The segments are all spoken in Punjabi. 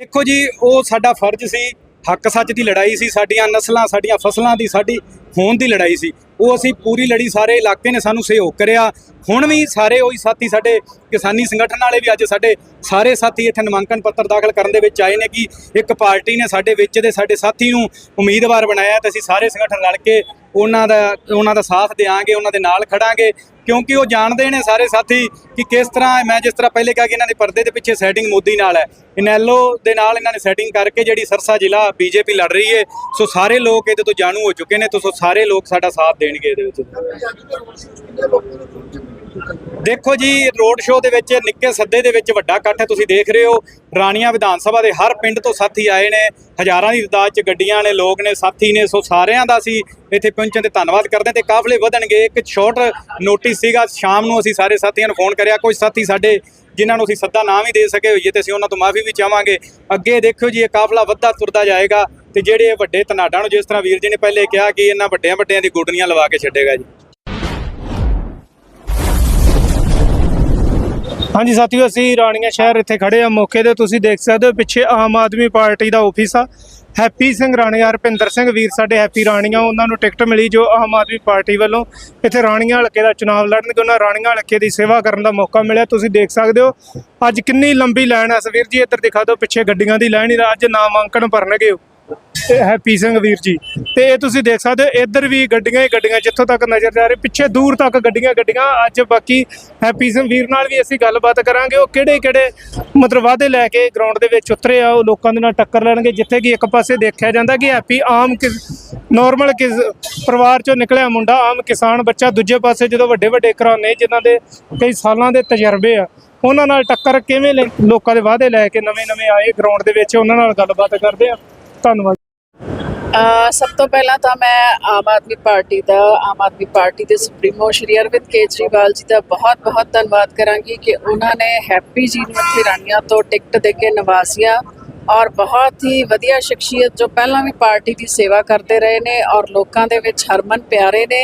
ਦੇਖੋ ਜੀ, ਉਹ ਸਾਡਾ ਫਰਜ਼ ਸੀ, ਹੱਕ ਸੱਚ ਦੀ ਲੜਾਈ ਸੀ, ਸਾਡੀਆਂ ਨਸਲਾਂ, ਸਾਡੀਆਂ ਫਸਲਾਂ ਦੀ, ਸਾਡੀ ਹੋਣ ਦੀ ਲੜਾਈ ਸੀ। ਉਹ ਅਸੀਂ ਪੂਰੀ ਲੜੀ ਸਾਰੇ ਇਲਾਕੇ ਨੇ ਸਾਨੂੰ ਸਹਿਯੋਗ ਕਰਿਆ। ਹੁਣ ਵੀ ਸਾਰੇ ਉਹੀ ਸਾਥੀ ਸਾਡੇ ਕਿਸਾਨੀ ਸੰਗਠਨ ਵਾਲੇ ਵੀ ਅੱਜ ਸਾਡੇ ਸਾਰੇ ਸਾਥੀ ਇੱਥੇ ਨਾਮਾਂਕਨ ਪੱਤਰ ਦਾਖਲ ਕਰਨ ਦੇ ਵਿੱਚ ਆਏ ਨੇ ਕਿ ਇੱਕ ਪਾਰਟੀ ਨੇ ਸਾਡੇ ਵਿੱਚ ਦੇ ਸਾਡੇ ਸਾਥੀ ਨੂੰ ਉਮੀਦਵਾਰ ਬਣਾਇਆ ਤੇ ਅਸੀਂ ਸਾਰੇ ਸੰਗਠਨ ਰਲ ਕੇ ਉਹਨਾਂ ਦਾ ਉਹਨਾਂ ਦਾ ਸਾਥ ਦੇਵਾਂਗੇ ਉਹਨਾਂ ਦੇ ਨਾਲ ਖੜਾਂਗੇ, ਕਿਉਂਕਿ ਉਹ ਜਾਣਦੇ ਨੇ ਸਾਰੇ ਸਾਥੀ ਕਿ ਕਿਸ ਤਰ੍ਹਾਂ ਮੈਂ ਜਿਸ ਤਰ੍ਹਾਂ ਪਹਿਲੇ ਕਿਹਾ ਕਿ ਇਹਨਾਂ ਦੇ ਪਰਦੇ ਦੇ ਪਿੱਛੇ ਸੈਟਿੰਗ ਮੋਦੀ ਨਾਲ ਹੈ। ਇਨੈਲੋ ਦੇ ਨਾਲ ਇਹਨਾਂ ਨੇ ਸੈਟਿੰਗ ਕਰਕੇ ਜਿਹੜੀ ਸਰਸਾ ਜ਼ਿਲ੍ਹਾ ਬੀਜੇਪੀ ਲੜ ਰਹੀ ਹੈ, ਸੋ ਸਾਰੇ ਲੋਕ ਇਹਦੇ ਤੋਂ ਜਾਣੂ ਹੋ ਚੁੱਕੇ ਨੇ, ਤੇ ਸੋ ਸਾਰੇ ਲੋਕ ਸਾਡਾ ਸਾਥ ਦੇਣਗੇ ਇਹਦੇ ਵਿੱਚ। ਦੇਖੋ ਜੀ, ਰੋਡ ਸ਼ੋਅ ਦੇ ਵਿੱਚ ਨਿੱਕੇ ਸੱਦੇ ਦੇ ਵਿੱਚ ਵੱਡਾ ਇਕੱਠ ਹੈ, ਤੁਸੀਂ ਦੇਖ ਰਹੇ ਹੋ। ਰਾਣੀਆਂ ਵਿਧਾਨ ਸਭਾ ਦੇ ਹਰ ਪਿੰਡ ਤੋਂ ਸਾਥੀ ਆਏ ਨੇ, ਹਜ਼ਾਰਾਂ ਦੀ ਤਾਦਾਦ 'ਚ ਗੱਡੀਆਂ ਨੇ ਲੋਕ ਨੇ, ਸਾਥੀ ਨੇ, ਸੋ ਸਾਰਿਆਂ ਦਾ ਅਸੀਂ ਇੱਥੇ ਪਹੁੰਚਣ ਤੇ ਧੰਨਵਾਦ ਕਰਦੇ ਹਾਂ ਤੇ ਕਾਫਲੇ ਵਧਣਗੇ। ਇੱਕ ਸ਼ਾਰਟ ਨੋਟਿਸ ਸੀਗਾ, ਸ਼ਾਮ ਨੂੰ ਅਸੀਂ ਸਾਰੇ ਸਾਥੀਆਂ ਨੂੰ ਫੋਨ ਕਰਿਆ ਕੁਝ ਸਾਥੀ ਸਾਡੇ ਜਿਨ੍ਹਾਂ ਨੂੰ ਅਸੀਂ ਸੱਦਾ ਨਾ ਵੀ ਦੇ ਸਕੇ ਹੋਈਏ ਤੇ ਅਸੀਂ ਉਹਨਾਂ ਤੋਂ ਮਾਫੀ ਵੀ ਚਾਹਾਂਗੇ। ਅੱਗੇ ਦੇਖਿਓ ਜੀ, ਇਹ ਕਾਫਲਾ ਵੱਧਦਾ ਤੁਰਦਾ ਜਾਏਗਾ ਤੇ ਜਿਹੜੇ ਵੱਡੇ ਤਨਾਡਾਂ ਨੂੰ ਜਿਸ ਤਰ੍ਹਾਂ ਵੀਰ ਜੀ ਨੇ ਪਹਿਲੇ ਕਿਹਾ ਕਿ ਇਹਨਾਂ ਵੱਡਿਆਂ ਵੱਡਿਆਂ ਦੀ ਗੁੱਡਨੀਆਂ ਲਵਾ ਕੇ ਛੱਡੇਗਾ ਜੀ। ਹਾਂਜੀ ਸਾਥੀਓ, ਅਸੀਂ ਰਾਣੀਆਂ ਸ਼ਹਿਰ ਇੱਥੇ ਖੜੇ ਆ ਮੌਕੇ ਤੇ ਤੁਸੀਂ ਦੇਖ ਸਕਦੇ ਹੋ, ਪਿੱਛੇ ਆਮ ਆਦਮੀ ਪਾਰਟੀ ਦਾ ਆਫਿਸ ਆ। ਹੈਪੀ ਸਿੰਘ ਰਾਣੀਆਂ ਹਰਪਿੰਦਰ ਸਿੰਘ ਵੀਰ ਸਾਡੇ ਹੈਪੀ ਰਾਣੀਆਂ, ਉਹਨਾਂ ਨੂੰ ਟਿਕਟ ਮਿਲੀ ਜੋ ਆਮ ਆਦਮੀ ਪਾਰਟੀ ਵੱਲੋਂ ਇੱਥੇ ਰਾਣੀਆਂ ਹਲਕੇ ਦਾ ਚੁਣਾਵ ਲੜਨਗੇ ਉਹਨਾਂ ਰਾਣੀਆਂ ਹਲਕੇ ਦੀ ਸੇਵਾ ਕਰਨ ਦਾ ਮੌਕਾ ਮਿਲਿਆ। ਤੁਸੀਂ ਦੇਖ ਸਕਦੇ ਹੋ, ਅੱਜ ਕਿੰਨੀ ਲੰਬੀ ਲਾਈਨ ਹੈ ਸਵੀਰ ਜੀ, ਇੱਧਰ ਦਿਖਾ ਦਿਓ, ਪਿੱਛੇ ਗੱਡੀਆਂ ਦੀ ਲਾਈਨ ਹੀ ਅੱਜ ਨਾਮਾਂਕਨ ਭਰਨਗੇ ਉਹ। ਹੈਪੀ ਸਿੰਘ ਵੀਰ ਜੀ। ਤੇ ਇਹ ਤੁਸੀਂ ਦੇਖ ਸਕਦੇ ਹੋ, ਇੱਧਰ ਵੀ ਗੱਡੀਆਂ ਹੀ ਗੱਡੀਆਂ, ਜਿੱਥੋਂ ਤੱਕ ਨਜ਼ਰ ਜਾ ਰਹੀ, ਪਿੱਛੇ ਦੂਰ ਤੱਕ ਗੱਡੀਆਂ ਗੱਡੀਆਂ, ਅੱਜ ਬਾਕੀ ਹੈਪੀ ਸਿੰਘ ਵੀਰ ਨਾਲ ਵੀ ਅਸੀਂ ਗੱਲਬਾਤ ਕਰਾਂਗੇ। ਉਹ ਕਿਹੜੇ ਕਿਹੜੇ ਮਤਲਬ ਵਾਅਦੇ ਲੈ ਕੇ ਗਰਾਊਂਡ ਦੇ ਵਿੱਚ ਉਤਰੇ ਆ, ਉਹ ਲੋਕਾਂ ਦੇ ਨਾਲ ਟੱਕਰ ਲੈਣਗੇ, ਜਿੱਥੇ ਕਿ ਇੱਕ ਪਾਸੇ ਦੇਖਿਆ ਜਾਂਦਾ ਕਿ ਹੈਪੀ ਆਮ ਨਾਰਮਲ ਕਿਸ ਪਰਿਵਾਰ ਚੋਂ ਨਿਕਲਿਆ ਮੁੰਡਾ, ਆਮ ਕਿਸਾਨ ਬੱਚਾ, ਦੂਜੇ ਪਾਸੇ ਜਦੋਂ ਵੱਡੇ ਵੱਡੇ ਘਰਾਣੇ ਜਿਨ੍ਹਾਂ ਦੇ ਕਈ ਸਾਲਾਂ ਦੇ ਤਜਰਬੇ ਆ, ਉਹਨਾਂ ਨਾਲ ਟੱਕਰ ਕਿਵੇਂ ਲੈ- ਲੋਕਾਂ ਦੇ ਵਾਅਦੇ ਲੈ ਕੇ ਨਵੇਂ ਨਵੇਂ ਆਏ ਗਰਾਊਂਡ ਦੇ ਵਿੱਚ, ਉਹਨਾਂ ਨਾਲ ਗੱਲਬਾਤ ਕਰਦੇ ਆ। ਧੰਨਵਾਦ। ਸਭ ਤੋਂ ਪਹਿਲਾਂ ਤਾਂ ਮੈਂ ਆਮ ਆਦਮੀ ਪਾਰਟੀ ਦਾ, ਆਮ ਆਦਮੀ ਪਾਰਟੀ ਦੇ ਸੁਪਰੀਮੋ ਸ਼੍ਰੀ ਅਰਵਿੰਦ ਕੇਜਰੀਵਾਲ ਜੀ ਦਾ ਬਹੁਤ-ਬਹੁਤ ਧੰਨਵਾਦ ਕਰਾਂਗੀ ਕਿ ਉਹਨਾਂ ਨੇ ਹੈਪੀ ਜੀ ਨੂੰ ਇੱਥੇ ਰਾਣੀਆਂ ਤੋਂ ਟਿਕਟ ਦੇ ਕੇ ਨਵਾਜ਼ਿਆ ਔਰ ਬਹੁਤ ਹੀ ਵਧੀਆ ਸ਼ਖਸੀਅਤ ਜੋ ਪਹਿਲਾਂ ਵੀ ਪਾਰਟੀ ਦੀ ਸੇਵਾ ਕਰਦੇ ਰਹੇ ਨੇ ਔਰ ਲੋਕਾਂ ਦੇ ਵਿੱਚ ਹਰਮਨ ਪਿਆਰੇ ਨੇ।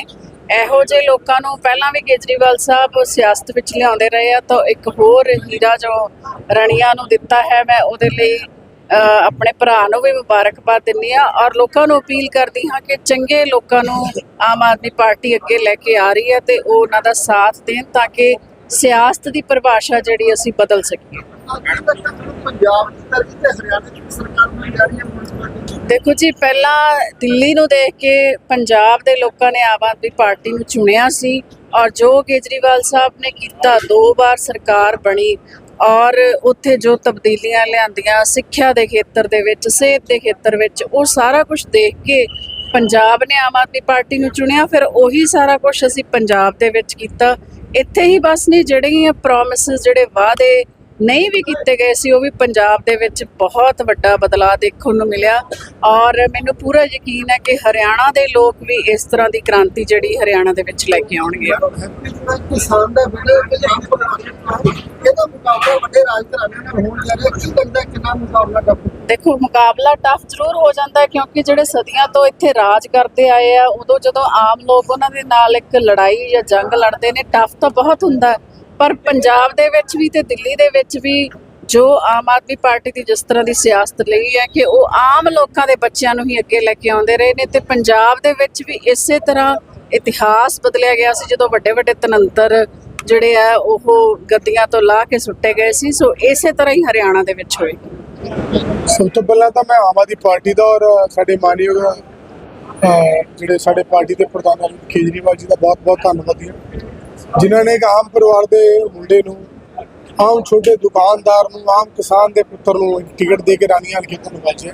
ਇਹੋ ਜਿਹੇ ਲੋਕਾਂ ਨੂੰ ਪਹਿਲਾਂ ਵੀ ਕੇਜਰੀਵਾਲ ਸਾਹਿਬ ਸਿਆਸਤ ਵਿੱਚ ਲਿਆਉਂਦੇ ਰਹੇ ਆ ਤਾਂ ਇੱਕ ਹੋਰ ਹੀਰਾ ਜੋ ਰਣੀਆਂ ਨੂੰ ਦਿੱਤਾ ਹੈ, ਮੈਂ ਉਹਦੇ ਲਈ ਆਪਣੇ ਭਰਾ ਨੂੰ ਵੀ ਮੁਬਾਰਕਬਾਦ ਦਿੰਦੀ ਆ ਔਰ ਲੋਕਾਂ ਨੂੰ ਅਪੀਲ ਕਰਦੀ ਹਾਂ ਕਿ ਚੰਗੇ ਲੋਕਾਂ ਨੂੰ ਆਮ ਆਦਮੀ ਪਾਰਟੀ ਅੱਗੇ ਲੈ ਕੇ ਆ ਰਹੀ ਹੈ ਤੇ ਉਹ ਉਹਨਾਂ ਦਾ ਸਾਥ ਦੇਣ ਤਾਂ ਕਿ ਸਿਆਸਤ ਦੀ ਪਰਿਭਾਸ਼ਾ ਜਿਹੜੀ ਅਸੀਂ ਬਦਲ ਸਕੀਏ। ਦੇਖੋ ਜੀ, ਪਹਿਲਾਂ ਦਿੱਲੀ ਨੂੰ ਦੇਖ ਕੇ ਪੰਜਾਬ ਦੇ ਲੋਕਾਂ ਨੇ ਆਮ ਆਦਮੀ ਪਾਰਟੀ ਨੂੰ ਚੁਣਿਆ ਸੀ ਔਰ ਜੋ ਕੇਜਰੀਵਾਲ ਸਾਹਿਬ ਨੇ ਕੀਤਾ, ਦੋ ਵਾਰ ਸਰਕਾਰ ਬਣੀ ਔਰ ਉੱਥੇ ਜੋ ਤਬਦੀਲੀਆਂ ਲਿਆਂਦੀਆਂ ਸਿੱਖਿਆ ਦੇ ਖੇਤਰ ਦੇ ਵਿੱਚ, ਸਿਹਤ ਦੇ ਖੇਤਰ ਵਿੱਚ, ਉਹ ਸਾਰਾ ਕੁਝ ਦੇਖ ਕੇ ਪੰਜਾਬ ਨੇ ਆਮ ਆਦਮੀ ਪਾਰਟੀ ਨੂੰ ਚੁਣਿਆ, ਫਿਰ ਉਹੀ ਸਾਰਾ ਕੁਝ ਅਸੀਂ ਪੰਜਾਬ ਦੇ ਵਿੱਚ ਕੀਤਾ। ਇੱਥੇ ਹੀ ਬਸ ਨਹੀਂ ਜਿਹੜੇ ਪ੍ਰੋਮਿਸਸ ਜਿਹੜੇ ਵਾਅਦੇ ਨਹੀਂ ਵੀ ਕੀਤੇ ਗਏ ਸੀ ਉਹ ਵੀ ਪੰਜਾਬ ਦੇ ਵਿੱਚ ਬਹੁਤ ਵੱਡਾ ਬਦਲਾਅ ਦੇਖਣ ਨੂੰ ਮਿਲਿਆ। ਔਰ ਮੈਨੂੰ ਪੂਰਾ ਯਕੀਨ ਹੈ ਕਿ ਹਰਿਆਣਾ ਦੇ ਲੋਕ ਵੀ ਇਸ ਤਰ੍ਹਾਂ ਦੀ ਕ੍ਰਾਂਤੀ ਜਿਹੜੀ ਹਰਿਆਣਾ ਦੇ ਵਿੱਚ ਲੈ ਕੇ ਆਉਣਗੇ। ਹੈਪੀ ਜਿਹੜਾ ਕਿਸਾਨ ਦਾ ਵੀਡੀਓ ਪੰਜਾਬ ਪਰਿਵਾਰ ਇਹਦਾ ਮੁਕਾਬਲਾ ਵੱਡੇ ਰਾਜ ਘਰਾਣਿਆਂ ਨਾਲ ਹੋਣ ਜਾ ਰਿਹਾ। ਕੀ ਲੱਗਦਾ ਹੈ ਕਿੰਨਾ ਮੁਕਾਬਲਾ ਟੱਪ ਦੇਖੋ ਮੁਕਾਬਲਾ ਟਫ ਜ਼ਰੂਰ ਹੋ ਜਾਂਦਾ ਹੈ ਕਿਉਂਕਿ ਜਿਹੜੇ ਸਦੀਆਂ ਤੋਂ ਇੱਥੇ ਰਾਜ ਕਰਦੇ ਆਏ ਆ ਉਦੋਂ ਜਦੋਂ ਆਮ ਲੋਕ ਉਹਨਾਂ ਦੇ ਨਾਲ ਇੱਕ ਲੜਾਈ ਜਾਂ ਜੰਗ ਲੜਦੇ ਨੇ ਟਫ ਤਾਂ ਬਹੁਤ ਹੁੰਦਾ ਹੈ। ਪਰ ਪੰਜਾਬ ਦੇ ਵਿੱਚ ਵੀ ਤੇ ਦਿੱਲੀ ਦੇ ਵਿੱਚ ਵੀ ਜੋ ਆਮ ਆਦਮੀ ਪਾਰਟੀ ਦੀ ਜਿਸ ਤਰ੍ਹਾਂ ਦੀ ਸਿਆਸਤ ਲਈ ਹੈ ਕਿ ਉਹ ਆਮ ਲੋਕਾਂ ਦੇ ਬੱਚਿਆਂ ਨੂੰ ਹੀ ਅੱਗੇ ਲੈ ਕੇ ਆਉਂਦੇ ਰਹੇ ਨੇ ਤੇ ਪੰਜਾਬ ਦੇ ਵਿੱਚ ਵੀ ਇਸੇ ਤਰ੍ਹਾਂ ਇਤਿਹਾਸ ਬਦਲਿਆ ਗਿਆ ਸੀ ਜਦੋਂ ਵੱਡੇ ਵੱਡੇ ਤਨੰਤਰ ਜਿਹੜੇ ਆ ਉਹ ਗੱਦੀਆਂ ਤੋਂ ਲਾ ਕੇ ਸੁੱਟੇ ਗਏ ਸੀ। ਸੋ ਇਸੇ ਤਰ੍ਹਾਂ ਹੀ ਹਰਿਆਣਾ ਦੇ ਵਿੱਚ ਹੋਏਗਾ ਸਭ ਤੋਂ ਪਹਿਲਾਂ ਤਾਂ ਮੈਂ ਆਮ ਆਦਮੀ ਪਾਰਟੀ ਦਾ ਔਰ ਸਾਡੇ ਮਾਨਯੋਗ ਜਿਹੜੇ ਸਾਡੇ ਪਾਰਟੀ ਦੇ ਪ੍ਰਧਾਨ ਅਰਵਿੰਦ ਕੇਜਰੀਵਾਲ ਜੀ ਦਾ ਬਹੁਤ-ਬਹੁਤ ਧੰਨਵਾਦੀ ਹਾਂ। ਜਿਨ੍ਹਾਂ ਨੇ ਇੱਕ ਆਮ ਪਰਿਵਾਰ ਦੇ ਮੁੰਡੇ ਨੂੰ, ਆਮ ਛੋਟੇ ਦੁਕਾਨਦਾਰ ਨੂੰ, ਆਮ ਕਿਸਾਨ ਦੇ ਪੁੱਤਰ ਨੂੰ ਟਿਕਟ ਦੇ ਕੇ ਰਾਣੀਆਂ ਹਲਕੇ ਤੋਂ ਨਵਾਜਿਆ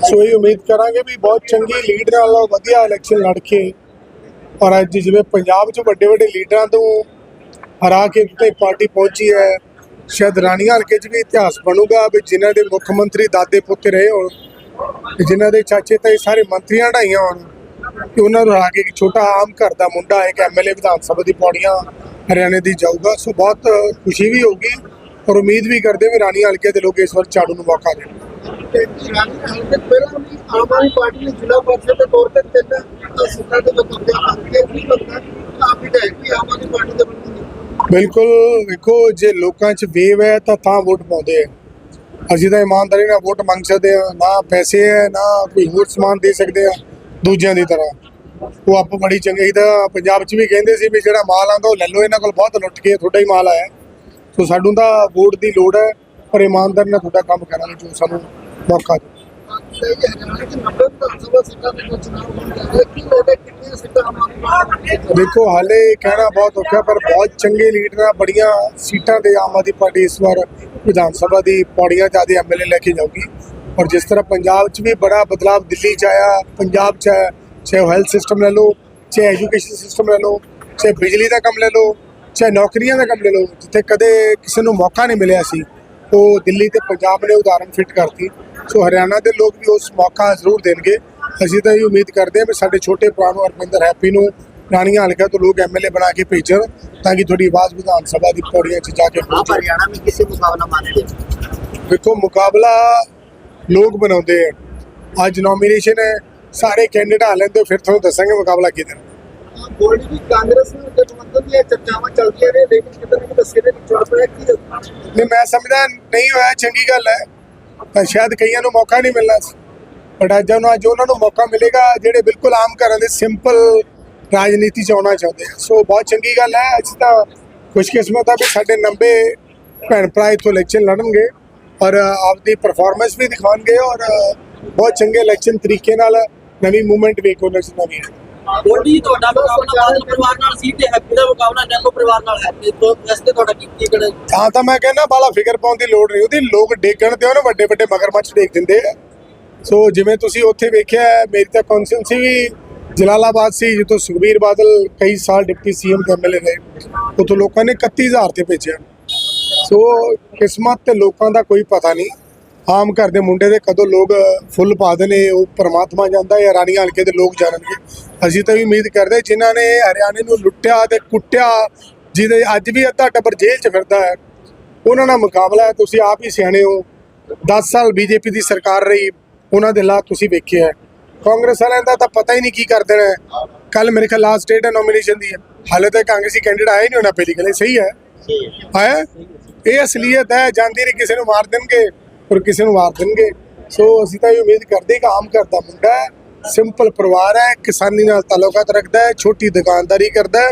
ਸੋ ਇਹ ਉਮੀਦ ਕਰਾਂਗੇ ਵੀ ਬਹੁਤ ਚੰਗੀ ਲੀਡ ਨਾਲ ਵਧੀਆ ਇਲੈਕਸ਼ਨ ਲੜ ਕੇ ਔਰ ਅੱਜ ਜਿਵੇਂ ਪੰਜਾਬ 'ਚ ਵੱਡੇ ਵੱਡੇ ਲੀਡਰਾਂ ਤੋਂ ਹਰਾ ਕੇ ਉੱਤੇ ਪਾਰਟੀ ਪਹੁੰਚੀ ਹੈ, ਸ਼ਾਇਦ ਰਾਣੀਆਂ ਹਲਕੇ 'ਚ ਵੀ ਇਤਿਹਾਸ ਬਣੂਗਾ ਵੀ ਜਿਨ੍ਹਾਂ ਦੇ ਮੁੱਖ ਮੰਤਰੀ ਦਾਦੇ ਪੋਤੇ ਰਹੇ ਹੋਣ ਤੇ ਜਿਨ੍ਹਾਂ ਦੇ ਚਾਚੇ ਤਾਏ ਸਾਰੇ ਮੰਤਰੀਆਂ ਢਾਈਆਂ ਹੋਣ। ਕਿ ਉਹਨਾਂ ਨੂੰ ਹਰਾ ਕੇ ਇੱਕ ਛੋਟਾ ਆਮ ਘਰ ਦਾ ਮੁੰਡਾ ਇੱਕ ਐਮਐਲਏ ਵਿਧਾਨ ਸਭਾ ਦੀ ਪੌੜੀਆਂ ਹਰਿਆਣੇ ਦੀ ਜਾਊਗਾ। ਸੋ ਬਹੁਤ ਖੁਸ਼ੀ ਵੀ ਹੋਊਗੀ ਔਰ ਉਮੀਦ ਵੀ ਕਰਦੇ ਵੀ ਰਾਣੀਆਂ ਹਲਕੇ ਦੇ ਲੋਕ ਇਸ ਵਾਰ ਝਾੜੂ ਨੂੰ ਮੌਕਾ ਦੇਣ। ਤੇ ਰਾਣੀ ਹਲਕੇ ਪਹਿਲਾਂ ਵੀ ਆਮ ਆਦਮੀ ਪਾਰਟੀ ਨੇ ਜ਼ਿਲ੍ਹਾ ਪਰਿਸ਼ਦ ਦੇ ਤੌਰ ਤੇ ਤਿੰਨ ਸੀਟਾਂ ਦੇ ਵਿੱਚ ਕਬਜ਼ਾ ਕਰ ਲਿਆ ਕੀ ਲੱਗਦਾ ਆਪ ਵਿਧਾਇਕ ਵੀ ਆਮ ਆਦਮੀ ਪਾਰਟੀ ਦੇ ਬਣਨਗੇ ਬਿਲਕੁਲ ਵੇਖੋ ਜੇ ਲੋਕਾਂ 'ਚ ਵੇਵ ਹੈ ਤਾਂ ਤਾਂ ਵੋਟ ਪਾਉਂਦੇ ਆ। ਅਸੀਂ ਤਾਂ ਇਮਾਨਦਾਰੀ ਨਾਲ ਵੋਟ ਮੰਗ ਸਕਦੇ ਆ ਨਾ ਪੈਸੇ ਹੈ ਨਾ ਕੋਈ ਹੋਰ ਸਮਾਨ ਦੇ ਸਕਦੇ ਆ ਦੂਜਿਆਂ ਦੀ ਤਰ੍ਹਾਂ। ਉਹ ਆਪ ਬੜੀ ਚੰਗੀ ਤਾਂ ਪੰਜਾਬ 'ਚ ਵੀ ਕਹਿੰਦੇ ਸੀ ਵੀ ਜਿਹੜਾ ਮਾਲ ਆਉਂਦਾ ਉਹ ਲੈ ਲਓ, ਇਹਨਾਂ ਕੋਲ ਬਹੁਤ ਲੁੱਟ ਕੇ ਤੁਹਾਡਾ ਹੀ ਮਾਲ ਆਇਆ। ਸੋ ਸਾਨੂੰ ਤਾਂ ਵੋਟ ਦੀ ਲੋੜ ਹੈ, ਪਰ ਇਮਾਨਦਾਰੀ ਨਾਲ ਤੁਹਾਡਾ ਕੰਮ ਕਰਾਂਗੇ ਜੋ ਸਾਨੂੰ ਮੌਕਾ ਦੇ ਦੇਖੋ, ਹਾਲੇ ਕਹਿਣਾ ਬਹੁਤ ਔਖਾ, ਪਰ ਬਹੁਤ ਚੰਗੇ ਲੀਡਰਾਂ ਬੜੀਆਂ ਸੀਟਾਂ ਤੇ ਆਮ ਆਦਮੀ ਪਾਰਟੀ ਇਸ ਵਾਰ ਵਿਧਾਨ ਸਭਾ ਦੀ ਪੌੜੀਆਂ ਜਿਆਦੇ ਐਮਐਲਏ ਲੈ ਕੇ ਜਾਊਗੀ। ਔਰ ਜਿਸ ਤਰ੍ਹਾਂ ਪੰਜਾਬ 'ਚ ਵੀ ਬੜਾ ਬਦਲਾਅ ਦਿੱਲੀ 'ਚ ਆਇਆ ਪੰਜਾਬ 'ਚ ਆਇਆ ਚਾਹੇ ਹੈਲਥ ਸਿਸਟਮ ਲੈ ਲਓ ਚਾਹੇ ਐਜੂਕੇਸ਼ਨ ਸਿਸਟਮ ਲੈ ਲਓ ਚਾਹੇ ਬਿਜਲੀ ਦਾ ਕੰਮ ਲੈ ਲਓ ਚਾਹੇ ਨੌਕਰੀਆਂ ਦਾ ਕੰਮ ਲੈ ਲਓ ਜਿੱਥੇ ਕਦੇ ਕਿਸੇ ਨੂੰ ਮੌਕਾ ਨਹੀਂ ਮਿਲਿਆ ਸੀ ਉਹ ਦਿੱਲੀ ਤੇ ਪੰਜਾਬ ਨੇ ਉਦਾਹਰਨ ਫਿੱਟ ਕਰਤੀ। ਸੋ ਹਰਿਆਣਾ ਦੇ ਲੋਕ ਵੀ ਉਸ ਮੌਕਾ ਜ਼ਰੂਰ ਦੇਣਗੇ। ਅਸੀਂ ਤਾਂ ਇਹ ਉਮੀਦ ਕਰਦੇ ਹਾਂ ਕਿ ਸਾਡੇ ਛੋਟੇ ਭਰਾ ਨੂੰ ਅਰਪਿੰਦਰ ਹੈਪੀ ਨੂੰ ਪੁਰਾਣੀਆਂ ਹਲਕਾ ਤੋਂ ਲੋਕ ਐਮਐਲਏ ਬਣਾ ਕੇ ਭੇਜਣ ਤਾਂ ਕਿ ਤੁਹਾਡੀ ਆਵਾਜ਼ ਵਿਧਾਨ ਸਭਾ ਦੀ ਪੌੜੀਆਂ 'ਚ ਜਾ ਕੇ ਪਹੁੰਚੇ। ਹਰਿਆਣਾ ਵਿੱਚ ਕਿਸੇ ਮੁਕਾਬਲਾ ਮਾਨੇ ਦੇਖੋ ਮੁਕਾਬਲਾ ਲੋਕ ਬਣਾਉਂਦੇ ਆ। ਅੱਜ ਨੋਮੀਨੇਸ਼ਨ ਹੈ ਸਾਰੇ ਕੈਂਡੀਡੇਟ ਆ ਲੈਂਦੇ ਫਿਰ ਤੁਹਾਨੂੰ ਦੱਸਾਂਗੇ ਮੁਕਾਬਲਾ ਕਿਹਦੇ ਨਾਲ ਗੋਲਡੀ ਦੀ ਕਾਂਗਰਸ ਨੂੰ ਗਠਬੰਧਨ ਦੀਆਂ ਚਰਚਾਵਾਂ ਚੱਲਦੀਆਂ ਨੇ ਲੇਕਿਨ ਕਿਤੇ ਨਾ ਕਿਤੇ ਸਿਰੇ ਨਹੀਂ ਚੜ ਪਿਆ ਕੀ ਨਹੀਂ ਮੈਂ ਸਮਝਦਾ ਨਹੀਂ ਹੋਇਆ ਚੰਗੀ ਗੱਲ ਹੈ। ਤਾਂ ਸ਼ਾਇਦ ਕਈਆਂ ਨੂੰ ਮੌਕਾ ਨਹੀਂ ਮਿਲਣਾ। ਸੀ ਬਟ ਅੱਜ ਉਹਨਾਂ ਅੱਜ ਉਹਨਾਂ ਨੂੰ ਮੌਕਾ ਮਿਲੇਗਾ ਜਿਹੜੇ ਬਿਲਕੁਲ ਆਮ ਘਰਾਂ ਦੇ ਸਿੰਪਲ ਰਾਜਨੀਤੀ ਚ ਆਉਣਾ ਚਾਹੁੰਦੇ ਆ। ਸੋ ਬਹੁਤ ਚੰਗੀ ਗੱਲ ਹੈ ਅਸੀਂ ਤਾਂ ਖੁਸ਼ਕਿਸਮਤ ਆ ਵੀ ਸਾਡੇ 90 ਭੈਣ ਭਰਾ ਇੱਥੋਂ ਇਲੈਕਸ਼ਨ ਲੜਨਗੇ। ਔਰ ਆਪਦੀ ਪਰਫਾਰਮੈਂਸ ਵੀ ਦਿਖਾਉਣਗੇ ਔਰ ਬਹੁਤ ਚੰਗੇ ਇਲੈਕਸ਼ਨ ਤਰੀਕੇ ਨਾਲ ਨਵੀਂ ਮੂਵਮੈਂਟ ਵੀ ਉਹਨਾਂ ਚ ਨਵੀਂ ਹੈ ਗੋਲਡੀ ਤੁਹਾਡਾ ਮੁਕਾਬਲਾ ਬਾਦਲ ਪਰਿਵਾਰ ਨਾਲ ਸੀ ਤੇ ਹੈਪੀ ਦਾ ਮੁਕਾਬਲਾ ਨੈਲੋ ਪਰਿਵਾਰ ਨਾਲ ਹੈ? ਤੇ ਤੋਂ ਵੈਸੇ ਤੁਹਾਡਾ ਕੀ ਕੀ ਕਿਹੜਾ ਤਾਂ ਤਾਂ ਮੈਂ ਕਹਿੰਦਾ ਬਾਲਾ ਫਿਕਰ ਪਾਉਣ ਦੀ ਲੋੜ ਨਹੀਂ ਉਹਦੀ ਲੋਕ ਡੇਗਣ ਤੇ ਉਹਨੂੰ ਵੱਡੇ ਵੱਡੇ ਮਗਰਮੱਛ ਡੇਗ ਦਿੰਦੇ ਆ। ਸੋ ਜਿਵੇਂ ਤੁਸੀਂ ਉੱਥੇ ਵੇਖਿਆ ਮੇਰੀ ਤਾਂ ਕੌਨਸਟੀਟਿਊਂਸੀ ਵੀ ਜਲਾਲਾਬਾਦ ਸੀ ਜਿੱਥੋਂ ਸੁਖਬੀਰ ਬਾਦਲ ਕਈ ਸਾਲ ਡਿਪਟੀ ਸੀਐਮ ਤੇ ਐਮਐਲਏ ਰਹੇ ਉੱਥੋਂ ਲੋਕਾਂ ਨੇ 31000 ਤੇ ਭੇਜਿਆ। ਸੋ ਕਿਸਮਤ ਤੇ ਲੋਕਾਂ ਦਾ ਕੋਈ ਪਤਾ ਨਹੀਂ। ਆਮ ਘਰ ਦੇ ਮੁੰਡੇ ਦੇ ਕਦੋਂ ਲੋਕ ਫੁੱਲ ਪਾ ਦੇਣੇ ਉਹ ਪਰਮਾਤਮਾ ਜਾਣਦਾ ਜਾਂ ਰਾਣੀਆਂ ਹਲਕੇ ਦੇ ਲੋਕ ਜਾਣਨਗੇ। ਅਸੀਂ ਤਾਂ ਵੀ ਉਮੀਦ ਕਰਦੇ ਜਿਨ੍ਹਾਂ ਨੇ ਹਰਿਆਣੇ ਨੂੰ ਲੁੱਟਿਆ ਤੇ ਕੁੱਟਿਆ ਜਿਹਦੇ ਅੱਜ ਵੀ ਅੱਧਾ ਟੱਬਰ ਜੇਲ੍ਹ 'ਚ ਫਿਰਦਾ ਹੈ ਉਹਨਾਂ ਨਾਲ ਮੁਕਾਬਲਾ ਹੈ। ਤੁਸੀਂ ਆਪ ਹੀ ਸਿਆਣੇ ਹੋ। 10 ਸਾਲ ਬੀਜੇਪੀ ਦੀ ਸਰਕਾਰ ਰਹੀ ਉਹਨਾਂ ਦੇ ਹਾਲਾਤ ਤੁਸੀਂ ਵੇਖਿਆ ਹੈ। ਕਾਂਗਰਸ ਵਾਲਿਆਂ ਦਾ ਤਾਂ ਪਤਾ ਹੀ ਨਹੀਂ ਕੀ ਕਰ ਦੇਣਾ ਹੈ ਕੱਲ ਮੇਰੇ ਖਿਆਲ ਲਾਸਟ ਡੇਟ ਹੈ ਨੋਮੀਨੇਸ਼ਨ ਦੀ। ਹੈ ਹਾਲੇ ਤੱਕ ਕਾਂਗਰਸੀ ਕੈਂਡੀਡੇਟ ਆਇਆ ਹੀ ਨਹੀਂ ਉਹਨਾਂ ਪਹਿਲੀ ਗੱਲ। ਸਹੀ ਹੈ। ਆਇਆ? ਇਹ ਅਸਲੀਅਤ ਹੈ, ਜਾਂਦੀ ਨਹੀਂ ਕਿਸੇ ਨੂੰ ਮਾਰ ਦੇਣਗੇ ਔਰ ਕਿਸੇ ਨੂੰ ਮਾਰ ਦੇਣਗੇ। ਸੋ ਅਸੀਂ ਤਾਂ ਇਹ ਉਮੀਦ ਕਰਦੇ ਕਿ ਆਮ ਘਰ ਮੁੰਡਾ ਹੈ, ਸਿੰਪਲ ਪਰਿਵਾਰ ਹੈ, ਕਿਸਾਨੀ ਨਾਲ ਤਾਲੁਕਾਤ ਰੱਖਦਾ ਹੈ, ਛੋਟੀ ਦੁਕਾਨਦਾਰੀ ਕਰਦਾ ਹੈ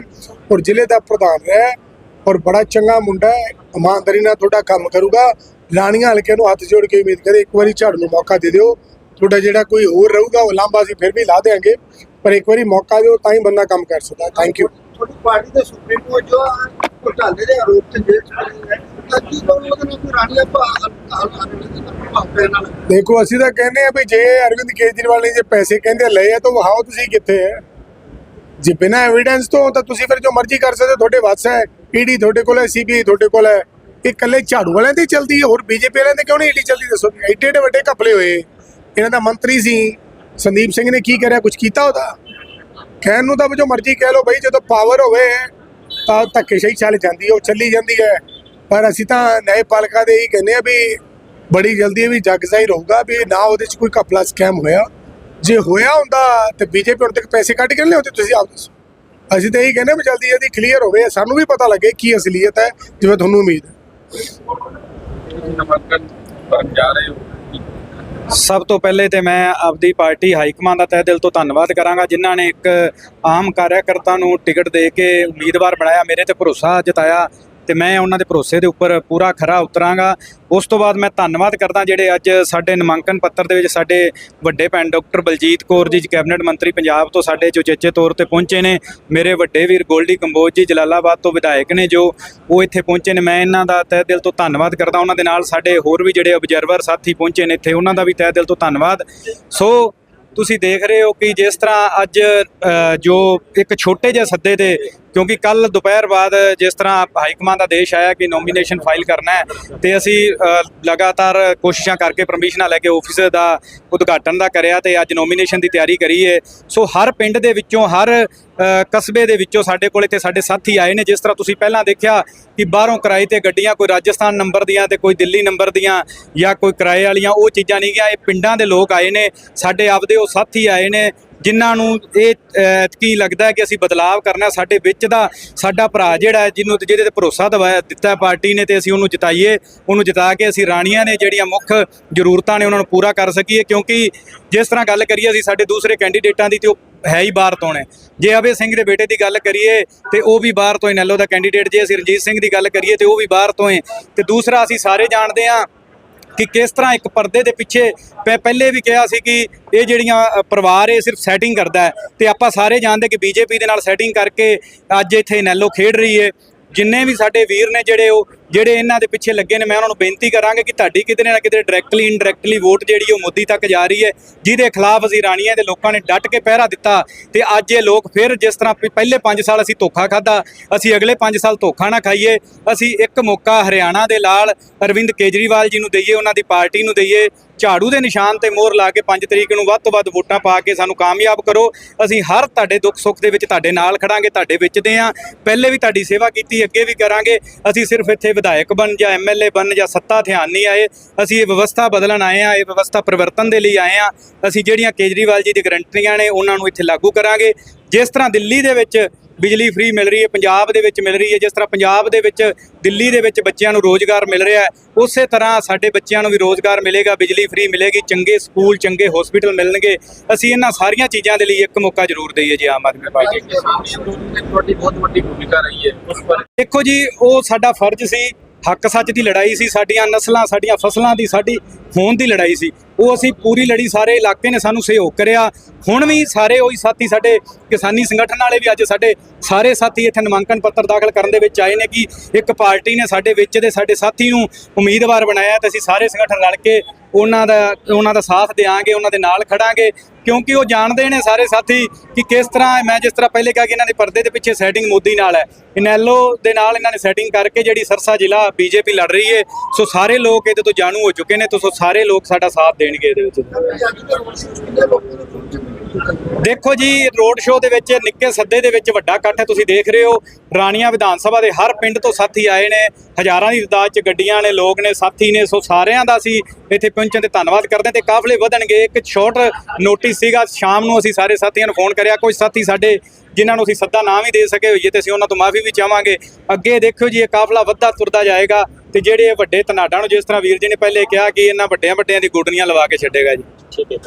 ਔਰ ਜ਼ਿਲ੍ਹੇ ਦਾ ਪ੍ਰਧਾਨ ਹੈ ਔਰ ਬੜਾ ਚੰਗਾ ਮੁੰਡਾ ਹੈ, ਇਮਾਨਦਾਰੀ ਨਾਲ ਤੁਹਾਡਾ ਕੰਮ ਕਰੂਗਾ। ਲਾਣੀਆਂ ਹਲਕੇ ਨੂੰ ਹੱਥ ਜੋੜ ਕੇ ਉਮੀਦ ਕਰੇ ਇੱਕ ਵਾਰੀ ਝਾੜ ਨੂੰ ਮੌਕਾ ਦੇ ਦਿਓ। ਤੁਹਾਡਾ ਜਿਹੜਾ ਕੋਈ ਹੋਰ ਰਹੂਗਾ, ਉਹ ਲਾਂਬਾ ਅਸੀਂ ਫਿਰ ਵੀ ਲਾ ਦੇਾਂਗੇ ਪਰ ਇੱਕ ਵਾਰੀ ਮੌਕਾ ਦਿਓ, ਤਾਂ ਹੀ ਬੰਦਾ ਕੰਮ ਕਰ ਸਕਦਾ। ਥੈਂਕ ਯੂ ਤੁਹਾਡੀ ਪਾਰਟੀ ਦੇ ਸੁਪਰੀਮ ਜੋ ਘੁਟਾਲੇ ਦੇ ਆਰੋਪ ਤੇ ਜੇਲ੍ਹ ਚ ਤਾਂ ਕੀ ਕਹੋ ਉਹਦੇ ਨਾਲ ਕੋਈ ਦੇਖੋ, ਅਸੀਂ ਤਾਂ ਕਹਿੰਦੇ ਆ ਵੀ ਜੇ ਅਰਵਿੰਦ ਕੇਜਰੀਵਾਲ ਨੇ ਜੇ ਪੈਸੇ ਕਹਿੰਦੇ ਲਏ ਆ, ਤਾਂ ਵਹਾਓ ਤੁਸੀਂ ਕਿੱਥੇ ਹੈ ਜੇ ਬਿਨਾਂ ਐਵੀਡੈਂਸ ਤੋਂ, ਤਾਂ ਤੁਸੀਂ ਫਿਰ ਜੋ ਮਰਜ਼ੀ ਕਰ ਸਕਦੇ ਤੁਹਾਡੇ ਵੱਸ ਹੈ ਈਡੀ ਤੁਹਾਡੇ ਕੋਲ ਹੈ ਸੀਬੀਆਈ ਤੁਹਾਡੇ ਕੋਲ ਹੈ। ਇਹ ਇਕੱਲੇ ਝਾੜੂ ਵਾਲਿਆਂ ਦੀ ਚੱਲਦੀ ਹੈ, ਹੋਰ ਬੀਜੇਪੀ ਵਾਲਿਆਂ ਦੇ ਕਿਉਂ ਨਹੀਂ ਈਡੀ ਚੱਲਦੀ? ਦੱਸੋ ਐਡੇ ਐਡੇ ਵੱਡੇ ਘਪਲੇ ਹੋਏ। ਇਹਨਾਂ ਦਾ ਮੰਤਰੀ ਸੀ, ਸੰਦੀਪ ਸਿੰਘ ਨੇ ਕੀ ਕਰਿਆ ਕੁਝ ਕੀਤਾ ਉਹਦਾ? ਕਹਿਣ ਨੂੰ ਤਾਂ ਜੋ ਮਰਜ਼ੀ ਕਹਿ ਲਓ ਬਈ, ਜਦੋਂ ਪਾਵਰ ਹੋਵੇ, ਤਾਂ ਧੱਕੇਸ਼ਾਹੀ ਚੱਲ ਜਾਂਦੀ ਹੈ, ਉਹ ਚੱਲੀ ਜਾਂਦੀ ਹੈ। ਪਰ ਅਸੀਂ ਤਾਂ ਨਿਆਂਪਾਲਿਕਾ ਦੇ ਹੀ ਕਹਿੰਦੇ ਆ ਵੀ ਬੜੀ ਜਲਦੀ ਵੀ ਜੱਗ ਜ਼ਾਹਿਰ ਹੋਊਗਾ ਵੀ ਨਾ ਉਹਦੇ 'ਚ ਕੋਈ ਕਪਲਾ ਸਕੈਮ ਹੋਇਆ। ਜੇ ਹੋਇਆ ਹੁੰਦਾ ਤੇ ਬੀਜੇਪੀ ਹੁਣ ਤੱਕ ਪੈਸੇ ਕੱਢ ਕੇ ਲਿਆਉਂਦੇ, ਤੁਸੀਂ ਆਪ ਦੱਸੋ। ਅਸੀਂ ਤਾਂ ਇਹੀ ਕਹਿੰਦੇ ਵੀ ਜਲਦੀ ਜਲਦੀ ਕਲੀਅਰ ਹੋਵੇ, ਸਾਨੂੰ ਵੀ ਪਤਾ ਲੱਗੇ ਕੀ ਅਸਲੀਅਤ ਹੈ, ਜਿਵੇਂ ਤੁਹਾਨੂੰ ਉਮੀਦ ਹੈ। ਸਭ ਤੋਂ ਪਹਿਲੇ ਤੇ ਮੈਂ ਆਪਦੀ ਪਾਰਟੀ ਹਾਈਕਮਾਂਡ ਦਾ ਤਹਿ ਦਿਲ ਤੋਂ ਧੰਨਵਾਦ ਕਰਾਂਗਾ, ਜਿਨ੍ਹਾਂ ਨੇ ਇੱਕ ਆਮ ਕਾਰਜਕਰਤਾ ਨੂੰ ਟਿਕਟ ਦੇ ਕੇ ਉਮੀਦਵਾਰ ਬਣਾਇਆ, ਮੇਰੇ ਤੇ ਭਰੋਸਾ ਜਤਾਇਆ। ਤੇ ਮੈਂ ਉਹਨਾਂ ਦੇ ਭਰੋਸੇ ਦੇ ਉੱਪਰ ਪੂਰਾ ਖਰਾ ਉਤਰਾਂਗਾ। ਉਸ ਤੋਂ ਬਾਅਦ ਮੈਂ ਧੰਨਵਾਦ ਕਰਦਾ ਜਿਹੜੇ ਅੱਜ ਸਾਡੇ ਨਾਮਾਂਕਨ ਪੱਤਰ ਦੇ ਵਿੱਚ ਸਾਡੇ ਵੱਡੇ ਭੈਣ ਡਾਕਟਰ ਬਲਜੀਤ ਕੌਰ ਜੀ, ਕੈਬਨਿਟ ਮੰਤਰੀ ਪੰਜਾਬ ਤੋਂ ਸਾਡੇ ਚੁਚੇਚੇ ਤੌਰ ਤੇ ਪਹੁੰਚੇ ਨੇ। ਮੇਰੇ ਵੱਡੇ ਵੀਰ ਗੋਲਡੀ ਕੰਬੋਜ ਜੀ, ਜਲਾਲਾਬਾਦ ਤੋਂ ਵਿਧਾਇਕ ਨੇ ਜੋ ਉਹ ਇੱਥੇ ਪਹੁੰਚੇ ਨੇ। ਮੈਂ ਇਹਨਾਂ ਦਾ ਤਹਿ ਦਿਲ ਤੋਂ ਧੰਨਵਾਦ ਕਰਦਾ। ਉਹਨਾਂ ਦੇ ਨਾਲ ਸਾਡੇ ਹੋਰ ਵੀ ਜਿਹੜੇ ਆਬਜ਼ਰਵਰ ਸਾਥੀ ਪਹੁੰਚੇ ਨੇ ਇੱਥੇ, ਉਹਨਾਂ ਦਾ ਵੀ ਤਹਿ ਦਿਲ ਤੋਂ ਧੰਨਵਾਦ। ਸੋ ਤੁਸੀਂ ਦੇਖ ਰਹੇ ਹੋ ਕਿ ਜਿਸ ਤਰ੍ਹਾਂ ਅੱਜ ਜੋ ਇੱਕ ਛੋਟੇ ਜਿਹੇ ਸੱਦੇ ਤੇ ਕਿਉਂਕਿ ਕੱਲ ਦੁਪਹਿਰ ਬਾਅਦ ਜਿਸ ਤਰ੍ਹਾਂ ਹਾਈਕਮਾਂਡ ਦਾ ਆਦੇਸ਼ ਆਇਆ ਕਿ ਨੋਮੀਨੇਸ਼ਨ ਫਾਈਲ ਕਰਨਾ ਹੈ, ਤੇ ਅਸੀਂ ਲਗਾਤਾਰ ਕੋਸ਼ਿਸ਼ਾਂ ਕਰਕੇ ਪਰਮਿਸ਼ਨਾਂ ਲੈ ਕੇ ਆਫਿਸ ਦਾ ਉਦਘਾਟਨ ਦਾ ਕਰਿਆ ਤੇ ਅੱਜ ਨੋਮੀਨੇਸ਼ਨ ਦੀ ਤਿਆਰੀ ਕਰੀ ਹੈ ਸੋ ਹਰ ਪਿੰਡ ਦੇ ਵਿੱਚੋਂ, ਹਰ ਕਸਬੇ ਦੇ ਵਿੱਚੋਂ ਸਾਡੇ ਕੋਲ ਇੱਥੇ ਸਾਡੇ ਸਾਥੀ ਆਏ ਨੇ। ਜਿਸ ਤਰ੍ਹਾਂ ਤੁਸੀਂ ਪਹਿਲਾਂ ਦੇਖਿਆ ਕਿ ਬਾਹਰੋਂ ਕਿਰਾਏ ਤੇ ਗੱਡੀਆਂ, ਕੋਈ ਰਾਜਸਥਾਨ ਨੰਬਰ ਦੀਆਂ ਤੇ ਕੋਈ ਦਿੱਲੀ ਨੰਬਰ ਦੀਆਂ ਜਾਂ ਕੋਈ ਕਿਰਾਏ ਵਾਲੀਆਂ ਉਹ ਚੀਜ਼ਾਂ ਨਹੀਂ ਗਿਆ ਇਹ ਪਿੰਡਾਂ ਦੇ ਲੋਕ ਆਏ ਨੇ। ਸਾਡੇ ਆਪਦੇ ਉਹ ਸਾਥੀ ਆਏ ਨੇ ਜਿਨ੍ਹਾਂ ਨੂੰ ਇਹ ਕੀ ਲੱਗਦਾ ਕਿ ਅਸੀਂ ਬਦਲਾਵ ਕਰਨਾ ਸਾਡੇ ਵਿੱਚ ਦਾ ਸਾਡਾ ਭਰਾ ਜਿਹੜਾ ਜਿਹਨੂੰ ਜਿਹਦੇ ਤੇ ਭਰੋਸਾ ਦਵਾਇਆ ਦਿੱਤਾ ਪਾਰਟੀ ਨੇ ਤੇ ਅਸੀਂ ਉਹਨੂੰ ਜਿਤਾਈਏ, ਉਹਨੂੰ ਜਿਤਾ ਕੇ ਅਸੀਂ ਰਾਣੀਆਂ ਨੇ ਜਿਹੜੀਆਂ ਮੁੱਖ ਜ਼ਰੂਰਤਾਂ ਨੇ ਉਹਨਾਂ ਨੂੰ ਪੂਰਾ ਕਰ ਸਕੀਏ, ਕਿਉਂਕਿ ਜਿਸ ਤਰ੍ਹਾਂ ਗੱਲ ਕਰੀਏ ਅਸੀਂ, ਸਾਡੇ ਦੂਸਰੇ ਕੈਂਡੀਡੇਟਾਂ ਦੀ ਤੇ ਉਹ ਹੈ ਹੀ ਬਾਹਰ ਤੋਂ ਨੇ। ਜੇ ਅਭੇ ਸਿੰਘ ਦੇ ਬੇਟੇ ਦੀ ਗੱਲ ਕਰੀਏ, ਤੇ ਉਹ ਵੀ ਬਾਹਰ ਤੋਂ ਹੀ, ਨੈਲੋ ਦਾ ਕੈਂਡੀਡੇਟ ਜੇ ਅਸੀਂ ਰਣਜੀਤ ਸਿੰਘ ਦੀ ਗੱਲ ਕਰੀਏ, ਤੇ ਉਹ ਵੀ ਬਾਹਰ ਤੋਂ ਹੈ, ਤੇ ਦੂਸਰਾ ਅਸੀਂ ਸਾਰੇ ਜਾਣਦੇ ਹਾਂ ਕਿ ਕਿਸ ਤਰ੍ਹਾਂ ਇੱਕ ਪਰਦੇ ਦੇ ਪਿੱਛੇ ਪਹਿ- ਪਹਿਲੇ ਵੀ ਕਿਹਾ ਸੀ ਕਿ ਇਹ ਜਿਹੜੀਆਂ ਪਰਿਵਾਰ ਇਹ ਸਿਰਫ ਸੈਟਿੰਗ ਕਰਦਾ ਹੈ ਤੇ ਆਪਾਂ ਸਾਰੇ ਜਾਣਦੇ ਕਿ ਬੀਜੇਪੀ ਦੇ ਨਾਲ ਸੈਟਿੰਗ ਕਰਕੇ ਅੱਜ ਇੱਥੇ ਨੈਲੋ ਖੇਡ ਰਹੀ ਹੈ ਜਿੰਨੇ ਵੀ ਸਾਡੇ ਵੀਰ ਨੇ ਜਿਹੜੇ ਉਹ ਜਿਹੜੇ ਇਹਨਾਂ ਦੇ ਪਿੱਛੇ ਲੱਗੇ ਨੇ, ਮੈਂ ਉਹਨਾਂ ਨੂੰ ਬੇਨਤੀ ਕਰਾਂਗਾ ਕਿ ਤੁਹਾਡੀ ਕਿਤੇ ਨਾ ਕਿਤੇ ਡਾਇਰੈਕਟਲੀ ਇਨਡਾਇਰੈਕਟਲੀ ਵੋਟ ਜਿਹੜੀ ਉਹ ਮੋਦੀ ਤੱਕ ਜਾ ਰਹੀ ਹੈ, ਜਿਹਦੇ ਖਿਲਾਫ ਅਸੀਂ ਰਾਣੀਆਂ ਦੇ ਲੋਕਾਂ ਨੇ ਡਟ ਕੇ ਪਹਿਰਾ ਦਿੱਤਾ ਤੇ ਅੱਜ ਇਹ ਲੋਕ ਫਿਰ ਜਿਸ ਤਰ੍ਹਾਂ ਵੀ ਪਹਿਲੇ 5 ਸਾਲ ਅਸੀਂ ਧੋਖਾ ਖਾਦਾ ਅਸੀਂ ਅਗਲੇ 5 ਸਾਲ ਧੋਖਾ ਨਾ ਖਾਈਏ, ਅਸੀਂ ਇੱਕ ਮੌਕਾ ਹਰਿਆਣਾ ਦੇ ਲਾਲ ਅਰਵਿੰਦ ਕੇਜਰੀਵਾਲ ਜੀ ਨੂੰ ਦਈਏ, ਉਹਨਾਂ ਦੀ ਪਾਰਟੀ ਨੂੰ ਦਈਏ, ਝਾੜੂ ਦੇ ਨਿਸ਼ਾਨ ਤੇ ਮੋਹਰ ਲਾ ਕੇ 5 ਤਰੀਕ ਨੂੰ ਵੱਧ ਤੋਂ ਵੱਧ ਵੋਟਾਂ ਪਾ ਕੇ ਸਾਨੂੰ ਕਾਮਯਾਬ ਕਰੋ, ਅਸੀਂ ਹਰ ਤੁਹਾਡੇ ਦੁੱਖ ਸੁੱਖ ਦੇ ਵਿੱਚ ਤੁਹਾਡੇ ਨਾਲ ਖੜਾਂਗੇ, ਤੁਹਾਡੇ ਵਿੱਚ ਦੇ ਆ, ਪਹਿਲੇ ਵੀ ਤੁਹਾਡੀ ਸੇਵਾ ਕੀਤੀ, ਅੱਗੇ ਵੀ ਕਰਾਂਗੇ, ਅਸੀਂ ਸਿਰਫ ਇੱਥੇ ਵਿਧਾਇਕ ਬਣ ਜਾਂ ਐਮਐਲਏ ਬਣ ਜਾਂ ਸੱਤਾ ਧਿਆਨ ਨਹੀਂ ਆਏ, ਅਸੀਂ ਇਹ ਵਿਵਸਥਾ ਬਦਲਣ ਆਏ ਆ ਇਹ ਵਿਵਸਥਾ ਪਰਿਵਰਤਨ ਦੇ ਲਈ ਆਏ ਆ ਅਸੀਂ ਜਿਹੜੀਆਂ ਕੇਜਰੀਵਾਲ ਜੀ ਦੀ ਗਰੰਟੀਆਂ ਨੇ, ਉਹਨਾਂ ਨੂੰ ਇੱਥੇ ਲਾਗੂ ਕਰਾਂਗੇ। ਜਿਸ ਤਰ੍ਹਾਂ ਦਿੱਲੀ ਦੇ ਵਿੱਚ ਬਿਜਲੀ ਫ੍ਰੀ ਮਿਲ ਰਹੀ ਹੈ ਪੰਜਾਬ ਦੇ ਵਿੱਚ ਮਿਲ ਰਹੀ ਹੈ ਜਿਸ ਤਰ੍ਹਾਂ ਪੰਜਾਬ ਦੇ ਵਿੱਚ ਦਿੱਲੀ ਦੇ ਵਿੱਚ ਬੱਚਿਆਂ ਨੂੰ ਰੋਜ਼ਗਾਰ ਮਿਲ ਰਿਹਾ ਹੈ ਉਸੇ ਤਰ੍ਹਾਂ ਸਾਡੇ ਬੱਚਿਆਂ ਨੂੰ ਵੀ ਰੋਜ਼ਗਾਰ ਮਿਲੇਗਾ ਬਿਜਲੀ ਫ੍ਰੀ ਮਿਲੇਗੀ ਚੰਗੇ ਸਕੂਲ ਚੰਗੇ ਹਸਪੀਟਲ ਮਿਲਣਗੇ ਅਸੀਂ ਇਹਨਾਂ ਸਾਰੀਆਂ ਚੀਜ਼ਾਂ ਦੇ ਲਈ ਇੱਕ ਮੌਕਾ ਜ਼ਰੂਰ ਦਈਏ ਜੀ ਆਮ ਆਦਮੀ ਪਾਰਟੀ ਤੁਹਾਡੀ ਬਹੁਤ ਵੱਡੀ ਭੂਮਿਕਾ ਰਹੀ ਹੈ ਉਸ ਪਰ ਦੇਖੋ ਜੀ ਉਹ ਸਾਡਾ ਫਰਜ਼ ਸੀ ਹੱਕ ਸੱਚ ਦੀ ਲੜਾਈ ਸੀ ਸਾਡੀਆਂ ਨਸਲਾਂ ਸਾਡੀਆਂ ਫਸਲਾਂ ਦੀ ਸਾਡੀ ਹੋਂਦ ਦੀ ਲੜਾਈ ਸੀ। ਉਹ ਅਸੀਂ ਪੂਰੀ ਲੜੀ ਸਾਰੇ ਇਲਾਕੇ ਨੇ ਸਾਨੂੰ ਸਹਿਯੋਗ ਕਰਿਆ। ਹੁਣ ਵੀ ਸਾਰੇ ਉਹੀ ਸਾਥੀ ਸਾਡੇ ਕਿਸਾਨੀ ਸੰਗਠਨ ਵਾਲੇ ਵੀ ਅੱਜ ਸਾਡੇ ਸਾਰੇ ਸਾਥੀ ਇੱਥੇ ਨਾਮਾਂਕਨ ਪੱਤਰ ਦਾਖਲ ਕਰਨ ਦੇ ਵਿੱਚ ਆਏ ਨੇ ਕਿ ਇੱਕ ਪਾਰਟੀ ਨੇ ਸਾਡੇ ਵਿੱਚ ਦੇ ਸਾਡੇ ਸਾਥੀ ਨੂੰ ਉਮੀਦਵਾਰ ਬਣਾਇਆ ਤੇ ਅਸੀਂ ਸਾਰੇ ਸੰਗਠਨ ਰਲ ਕੇ ਉਹਨਾਂ ਦਾ ਉਹਨਾਂ ਦਾ ਸਾਥ ਦੇਵਾਂਗੇ ਉਹਨਾਂ ਦੇ ਨਾਲ ਖੜਾਂਗੇ, ਕਿਉਂਕਿ ਉਹ ਜਾਣਦੇ ਨੇ ਸਾਰੇ ਸਾਥੀ ਕਿ ਕਿਸ ਤਰ੍ਹਾਂ ਮੈਂ ਜਿਸ ਤਰ੍ਹਾਂ ਪਹਿਲੇ ਕਿਹਾ ਕਿ ਇਹਨਾਂ ਦੇ ਪਰਦੇ ਦੇ ਪਿੱਛੇ ਸੈਟਿੰਗ ਮੋਦੀ ਨਾਲ ਹੈ। ਇਨੈਲੋ ਦੇ ਨਾਲ ਇਹਨਾਂ ਨੇ ਸੈਟਿੰਗ ਕਰਕੇ ਜਿਹੜੀ ਸਰਸਾ ਜ਼ਿਲ੍ਹਾ ਬੀਜੇਪੀ ਲੜ ਰਹੀ ਹੈ, ਸੋ ਸਾਰੇ ਲੋਕ ਇਹਦੇ ਤੋਂ ਜਾਣੂ ਹੋ ਚੁੱਕੇ ਨੇ, ਤੇ ਸੋ ਸਾਰੇ ਲੋਕ ਸਾਡਾ ਸਾਥ ਦੇਣਗੇ ਇਹਦੇ ਵਿੱਚ। ਦੇਖੋ ਜੀ, ਰੋਡ ਸ਼ੋਅ ਦੇ ਵਿੱਚ ਨਿੱਕੇ ਸੱਦੇ ਦੇ ਵਿੱਚ ਵੱਡਾ ਇਕੱਠ ਹੈ, ਤੁਸੀਂ ਦੇਖ ਰਹੇ ਹੋ। ਰਾਣੀਆਂ ਵਿਧਾਨ ਸਭਾ ਦੇ ਹਰ ਪਿੰਡ ਤੋਂ ਸਾਥੀ ਆਏ ਨੇ, ਹਜ਼ਾਰਾਂ ਦੀ ਤਾਦਾਦ 'ਚ ਗੱਡੀਆਂ ਨੇ ਲੋਕ ਨੇ, ਸਾਥੀ ਨੇ, ਸੋ ਸਾਰਿਆਂ ਦਾ ਅਸੀਂ ਇੱਥੇ ਪਹੁੰਚਣ ਤੇ ਧੰਨਵਾਦ ਕਰਦੇ ਹਾਂ ਤੇ ਕਾਫਲੇ ਵਧਣਗੇ। ਇੱਕ ਸ਼ਾਰਟ ਨੋਟਿਸ ਸੀਗਾ, ਸ਼ਾਮ ਨੂੰ ਅਸੀਂ ਸਾਰੇ ਸਾਥੀਆਂ ਨੂੰ ਫੋਨ ਕਰਿਆ ਕੁਝ ਸਾਥੀ ਸਾਡੇ ਜਿਨ੍ਹਾਂ ਨੂੰ ਅਸੀਂ ਸੱਦਾ ਨਾ ਵੀ ਦੇ ਸਕੇ ਹੋਈਏ ਤੇ ਅਸੀਂ ਉਹਨਾਂ ਤੋਂ ਮਾਫੀ ਵੀ ਚਾਹਾਂਗੇ। ਅੱਗੇ ਦੇਖਿਓ ਜੀ, ਇਹ ਕਾਫਲਾ ਵੱਧਦਾ ਤੁਰਦਾ ਜਾਏਗਾ ਤੇ ਜਿਹੜੇ ਵੱਡੇ ਤਨਾਡਾਂ ਨੂੰ ਜਿਸ ਤਰ੍ਹਾਂ ਵੀਰ ਜੀ ਨੇ ਪਹਿਲੇ ਕਿਹਾ ਕਿ ਇਹਨਾਂ ਵੱਡਿਆਂ ਵੱਡਿਆਂ ਦੀ ਗੁੱਡਨੀਆਂ ਲਵਾ ਕੇ ਛੱਡੇਗਾ ਜੀ। ਠੀਕ ਹੈ।